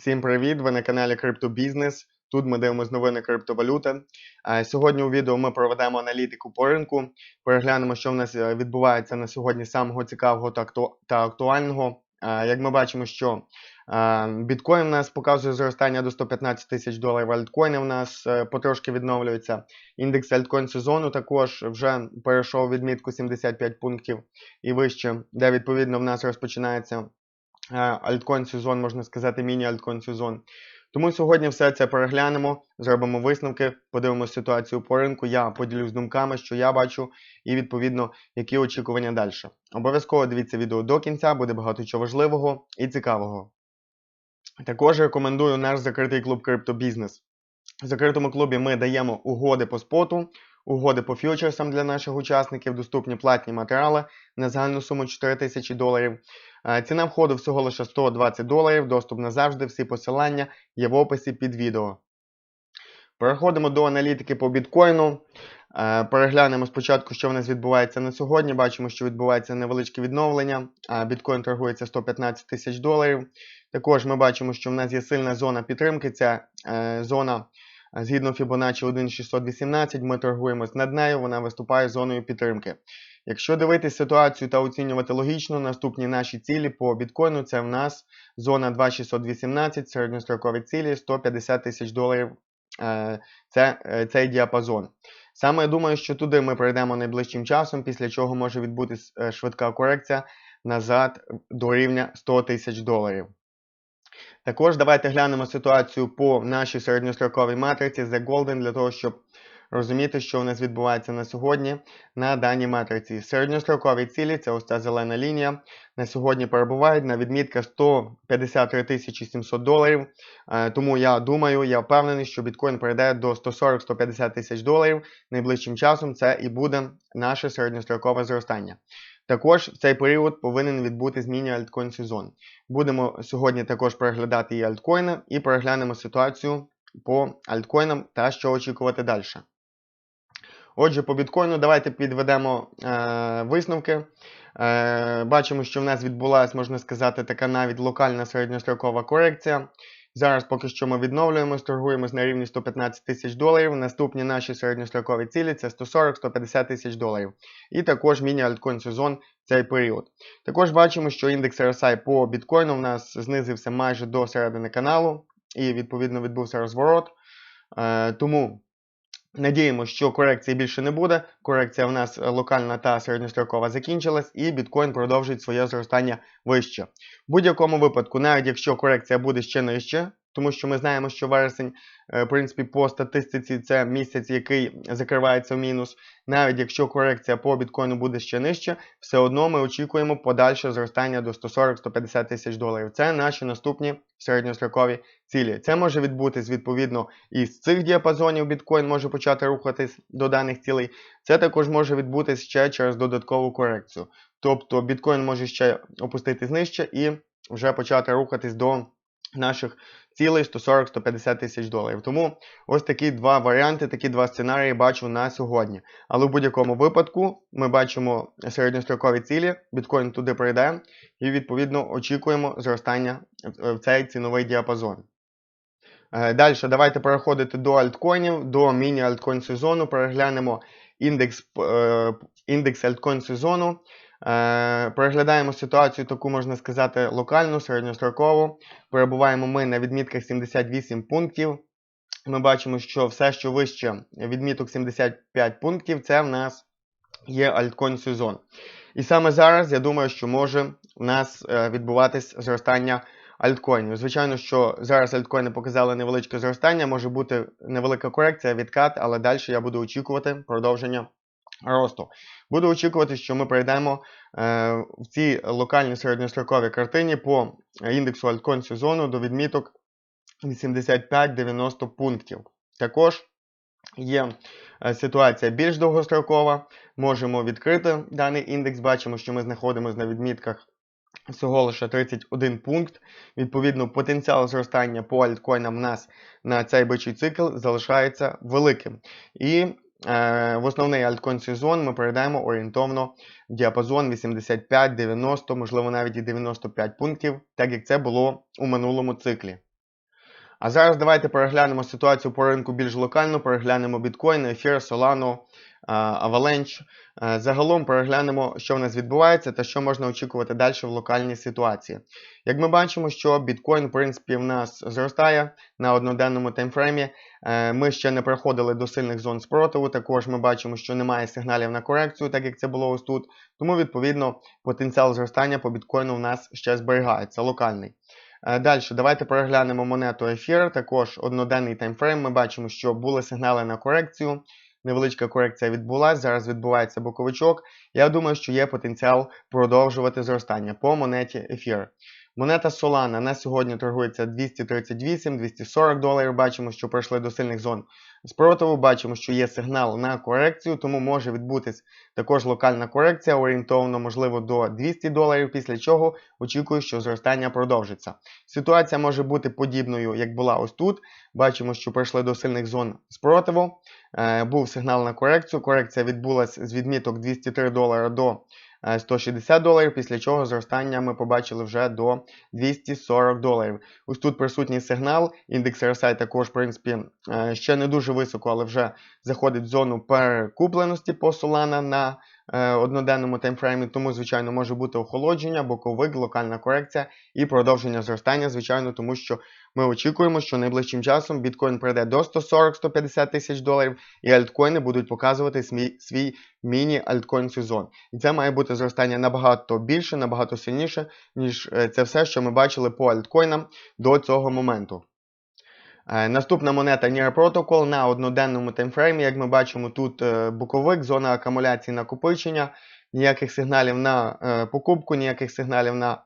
Всім привіт! Ви на каналі Криптобізнес. Тут ми дивимося новини криптовалюти. Сьогодні у відео ми проведемо аналітику по ринку, переглянемо, що в нас е, відбувається на сьогодні самого цікавого та актуального. Як ми бачимо, що біткоін у нас показує зростання до 115 тисяч доларів, альткоїни в нас е, потрошки відновлюються. Індекс альткоін сезону також вже перейшов відмітку 75 пунктів і вище, де відповідно в нас розпочинається альткоін сезон, можна сказати, міні-альткоін сезон. Тому сьогодні все це переглянемо, зробимо висновки, подивимося ситуацію по ринку. Я поділюсь думками, що я бачу, і відповідно, які очікування далі. Обов'язково дивіться відео до кінця, буде багато чого важливого і цікавого. Також рекомендую наш закритий клуб Криптобізнес. В закритому клубі ми даємо угоди по споту, угоди по фьючерсам для наших учасників, доступні платні матеріали на загальну суму 4 тисячі доларів. Ціна входу всього лише 120 доларів, доступ назавжди, всі посилання є в описі під відео. Переходимо до аналітики по біткоїну. Е, Переглянемо спочатку, що в нас відбувається на сьогодні. Бачимо, що відбувається невеличке відновлення. Біткоін торгується 115 тисяч доларів. Також ми бачимо, що в нас є сильна зона підтримки. Це е, зона е, згідно Fibonacci 1,618. Ми торгуємось над нею, вона виступає зоною підтримки. Якщо дивитись ситуацію та оцінювати логічно, наступні наші цілі по біткоїну це в нас зона 2,618, середньострокові цілі 150 тисяч доларів. е, Це е, цей діапазон. Саме я думаю, що туди ми пройдемо найближчим часом, після чого може відбутись е, швидка корекція назад до рівня 100 тисяч доларів. Також давайте глянемо ситуацію по нашій середньостроковій матриці The Golden для того, щоб розуміти, що в нас відбувається на сьогодні на даній матриці. Середньострокові цілі, це ось ця зелена лінія, на сьогодні перебувають на відмітках 153 тисячі 700 доларів. Е, Тому я думаю, я впевнений, що біткоін перейде до 140-150 тисяч доларів найближчим часом. Це і буде наше середньострокове зростання. Також в цей період повинен відбути зміні альткоін сезон. Будемо сьогодні також переглядати і альткоїни, і переглянемо ситуацію по альткоїнам та що очікувати далі. Отже, по біткоїну давайте підведемо е, висновки. Е, бачимо, що в нас відбулася, можна сказати, така навіть локальна середньострокова корекція. Зараз поки що ми відновлюємось, торгуємось на рівні 115 тисяч доларів. Наступні наші середньострокові цілі це 140-150 тисяч доларів. І також міні-альткоін сезон цей період. Також бачимо, що індекс RSI по біткоїну в нас знизився майже до середини каналу, і відповідно відбувся розворот. Е, тому надіємося, що корекції більше не буде. Корекція в нас е, локальна та середньострокова закінчилась, і біткоін продовжить своє зростання вище. В будь-якому випадку, навіть якщо корекція буде ще нижче, тому що ми знаємо, що вересень, е, в принципі, по статистиці це місяць, який закривається в мінус. Навіть якщо корекція по біткоїну буде ще нижче, все одно ми очікуємо подальше зростання до 140-150 тисяч доларів. Це наші наступні середньострокові цілі. Це може відбутись відповідно із цих діапазонів. Біткоін може почати рухатись до даних цілей. Це також може відбутись ще через додаткову корекцію. Тобто біткоін може ще опуститись нижче і вже почати рухатись до наших цілей 140-150 тисяч доларів. Тому ось такі два варіанти, такі два сценарії бачу на сьогодні. Але в будь-якому випадку ми бачимо середньострокові цілі, біткоін туди прийде, і відповідно очікуємо зростання в- в цей ціновий діапазон. Далі, давайте переходити до альткоїнів, до міні-альткоін сезону. Переглянемо індекс, е, індекс альткоін сезону. Е, Переглядаємо ситуацію, таку можна сказати, локальну, середньострокову. Перебуваємо ми на відмітках 78 пунктів. Ми бачимо, що все, що вище відміток 75 пунктів, це в нас є альткоін сезон. І саме зараз я думаю, що може у нас е, відбуватись зростання альткоїнів. Звичайно, що зараз альткоїни показали невеличке зростання, може бути невелика корекція, відкат, але далі я буду очікувати продовження росту. Буду очікувати, що ми прийдемо е, в цій локальній середньостроковій картині по індексу альткоін сезону до відміток 85-90 пунктів. Також є е, ситуація більш довгострокова. Можемо відкрити даний індекс. Бачимо, що ми знаходимося на відмітках всього лише 31 пункт. Відповідно, потенціал зростання по альткоїнам в нас на цей бичий цикл залишається великим. І в основний альткоін сезон ми перейдемо орієнтовно діапазон 85-90, можливо навіть і 95 пунктів, так як це було у минулому циклі. А зараз давайте переглянемо ситуацію по ринку більш локально, переглянемо біткоін, ефір, Solano, а, Avalanche. Е, Загалом переглянемо, що в нас відбувається та що можна очікувати далі в локальній ситуації. Як ми бачимо, що біткоін, в принципі, в нас зростає на одноденному таймфреймі. Е, Ми ще не приходили до сильних зон спротиву. Також ми бачимо, що немає сигналів на корекцію, так як це було ось тут. Тому, відповідно, потенціал зростання по біткоїну в нас ще зберігається локальний. Далі, давайте переглянемо монету ефір. Також одноденний таймфрейм. Ми бачимо, що були сигнали на корекцію. Невеличка корекція відбулася, зараз відбувається боковичок. Я думаю, що є потенціал продовжувати зростання по монеті ефір. Монета Solana на сьогодні торгується 238-240 доларів. Бачимо, що пройшли до сильних зон спротиву. Бачимо, що є сигнал на корекцію, тому може відбутись також локальна корекція, орієнтовно, можливо, до 200 доларів, після чого очікую, що зростання продовжиться. Ситуація може бути подібною, як була ось тут. Бачимо, що пройшли до сильних зон спротиву. Е, був сигнал на корекцію. Корекція відбулася з відміток 203 долара до 160 доларів, після чого зростання ми побачили вже до 240 доларів. Ось тут присутній сигнал. Індекс RSI також, в принципі, е, ще не дуже високо, але вже заходить в зону перекупленості по Solana на е, одноденному таймфреймі. Тому, звичайно, може бути охолодження, боковик, локальна корекція і продовження зростання, звичайно, тому що ми очікуємо, що найближчим часом біткоін прийде до 140-150 тисяч доларів, і альткоїни будуть показувати свій, свій міні-альткоін сезон. І це має бути зростання набагато більше, набагато сильніше, ніж е, це все, що ми бачили по альткоїнам до цього моменту. Е, наступна монета Near Protocol на одноденному таймфреймі. Як ми бачимо, тут е, боковик, зона акумуляції накопичення, ніяких сигналів на покупку, ніяких сигналів на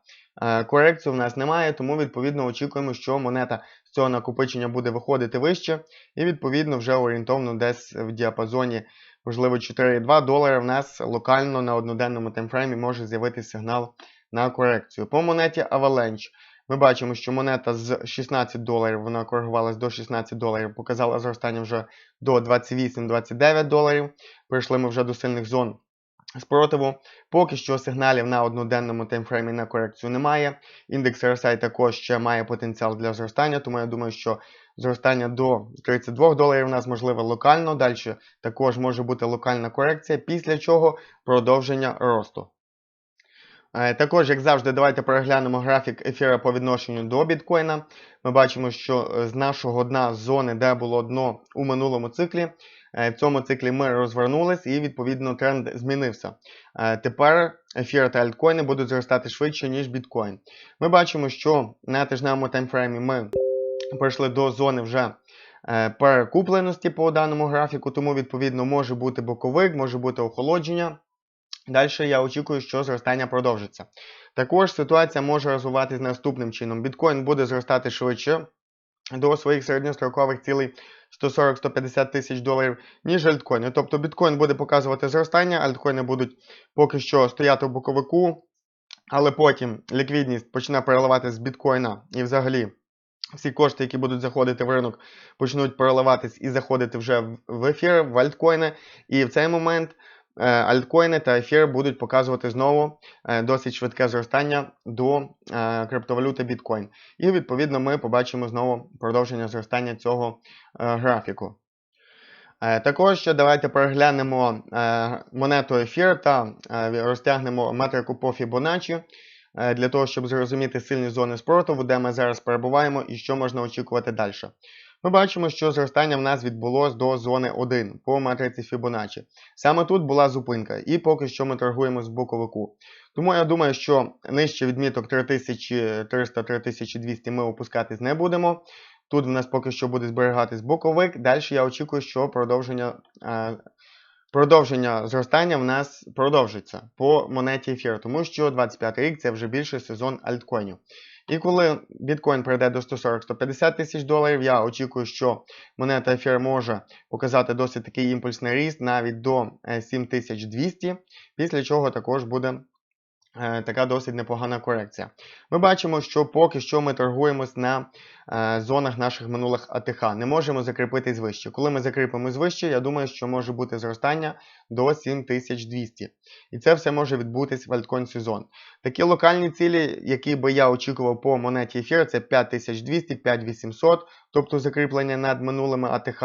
корекцію в нас немає, тому відповідно очікуємо, що монета з цього накопичення буде виходити вище, і відповідно вже орієнтовно десь в діапазоні, можливо, 4,2 долари в нас локально на одноденному таймфреймі може з'явитися сигнал на корекцію. По монеті Avalanche. Ми бачимо, що монета з 16 доларів, вона коригувалась до 16 доларів, показала зростання вже до 28-29 доларів. Прийшли ми вже до сильних зон спротиву. Поки що сигналів на одноденному таймфреймі на корекцію немає. Індекс RSI також ще має потенціал для зростання, тому я думаю, що зростання до 32 доларів у нас можливе локально. Далі також може бути локальна корекція, після чого продовження росту. Е, також, як завжди, давайте переглянемо графік ефіра по відношенню до біткоїна. Ми бачимо, що з нашого дна зони, де було дно у минулому циклі, Е, в цьому циклі ми розвернулись і, відповідно, тренд змінився. Е, тепер ефір та альткоїни будуть зростати швидше, ніж біткоін. Ми бачимо, що на тижневому таймфреймі ми прийшли до зони вже е, перекупленості по даному графіку, тому, відповідно, може бути боковик, може бути охолодження. Далі я очікую, що зростання продовжиться. Також ситуація може розвиватися наступним чином. Біткоін буде зростати швидше до своїх середньострокових цілей 140-150 тисяч доларів, ніж альткоїни. Тобто біткоін буде показувати зростання, альткоїни будуть поки що стояти в боковику, але потім ліквідність почне переливатися з біткоїна і взагалі. Всі кошти, які будуть заходити в ринок, почнуть переливатись і заходити вже в ефір, в альткоїни. І в цей момент альткоїни та ефір будуть показувати знову е, досить швидке зростання до е, криптовалюти біткоін. І відповідно ми побачимо знову продовження зростання цього графіку. Також давайте переглянемо монету ефір та розтягнемо метрику по Fibonacci для того, щоб зрозуміти сильні зони спротиву, де ми зараз перебуваємо і що можна очікувати далі. Ми бачимо, що зростання в нас відбулось до зони 1 по матриці Fibonacci. Саме тут була зупинка, і поки що ми торгуємо з боковику. Тому я думаю, що нижче відміток 3300-3200 ми опускатись не будемо. Тут в нас поки що буде зберігатись боковик. Далі я очікую, що продовження е, продовження зростання в нас продовжиться по монеті ефір, тому що 25 рік це вже більший сезон альткоїнів. І коли біткоін прийде до 140-150 тисяч доларів, я очікую, що монета ефір може показати досить такий імпульсний ріст навіть до 7200, е, після чого також буде Е, така досить непогана корекція. Ми бачимо, що поки що ми торгуємось на зонах наших минулих АТХ. Не можемо закріпитись вище. Коли ми закріпимось вище, я думаю, що може бути зростання до 7200. І це все може відбутись в альткоін сезон. Такі локальні цілі, які би я очікував по монеті ефір, це 5200, 5800, тобто закріплення над минулими АТХ.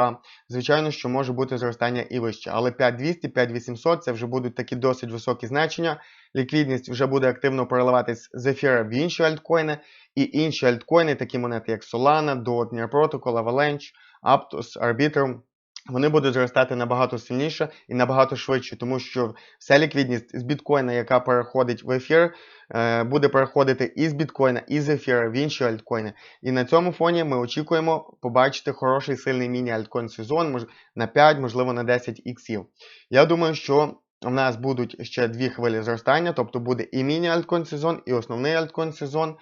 Звичайно, що може бути зростання і вище. Але 5200, 5800 це вже будуть такі досить високі значення. Ліквідність вже буде активно переливатись з ефіра в інші альткоїни. І інші альткоїни, такі монети, як Solana, DOT, Near Protocol, Avalanche, Aptos, Arbitrum, вони будуть зростати набагато сильніше і набагато швидше, тому що вся ліквідність з біткоїна, яка переходить в ефір, е, буде переходити із біткоїна, і з ефіра в інші альткоїни. І на цьому фоні ми очікуємо побачити хороший сильний міні-альткоін сезон на 5, можливо, на 10 іксів. Я думаю, що у нас будуть ще дві хвилі зростання, тобто буде і міні-альткоін сезон, і основний альткоін сезон.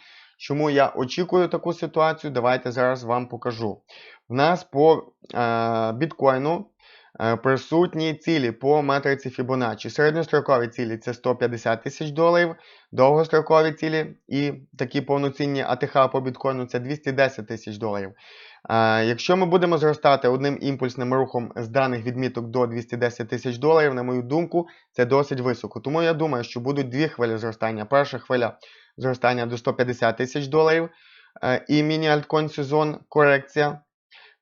Чому я очікую таку ситуацію, давайте зараз вам покажу. У нас по е, біткоїну е, присутні цілі по матриці Fibonacci. Середньострокові цілі це 150 тисяч доларів, довгострокові цілі і такі повноцінні АТХ по біткоїну це 210 тисяч доларів. Е, якщо ми будемо зростати одним імпульсним рухом з даних відміток до 210 тисяч доларів, на мою думку, це досить високо. Тому я думаю, що будуть дві хвилі зростання. Перша хвиля зростання до 150 тисяч доларів і міні-альткоін сезон корекція.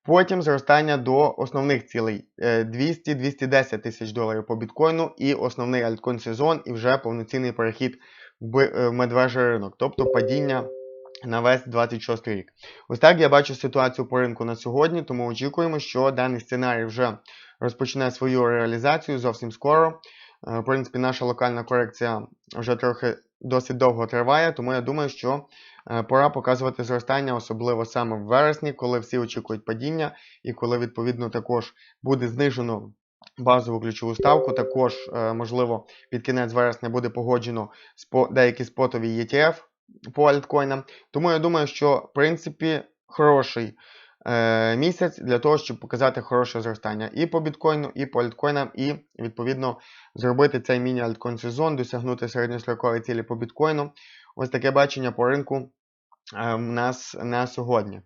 Потім зростання до основних цілей 200-210 тисяч доларів по біткоїну і основний альткоін сезон, і вже повноцінний перехід в медвежий ринок, тобто падіння на весь 26 рік. Ось так я бачу ситуацію по ринку на сьогодні, тому очікуємо, що даний сценарій вже розпочне свою реалізацію зовсім скоро. В принципі, наша локальна корекція вже трохи досить довго триває, тому я думаю, що е, пора показувати зростання, особливо саме в вересні, коли всі очікують падіння, і коли, відповідно, також буде знижено базову ключову ставку. Також, е, можливо, під кінець вересня буде погоджено деякі спотові ETF по альткоїнам. Тому я думаю, що в принципі хороший місяць для того, щоб показати хороше зростання і по біткоїну, і по альткоїнам, і, відповідно, зробити цей міні-альткоін сезон, досягнути середньострокової цілі по біткоїну. Ось таке бачення по ринку е, в нас на сьогодні.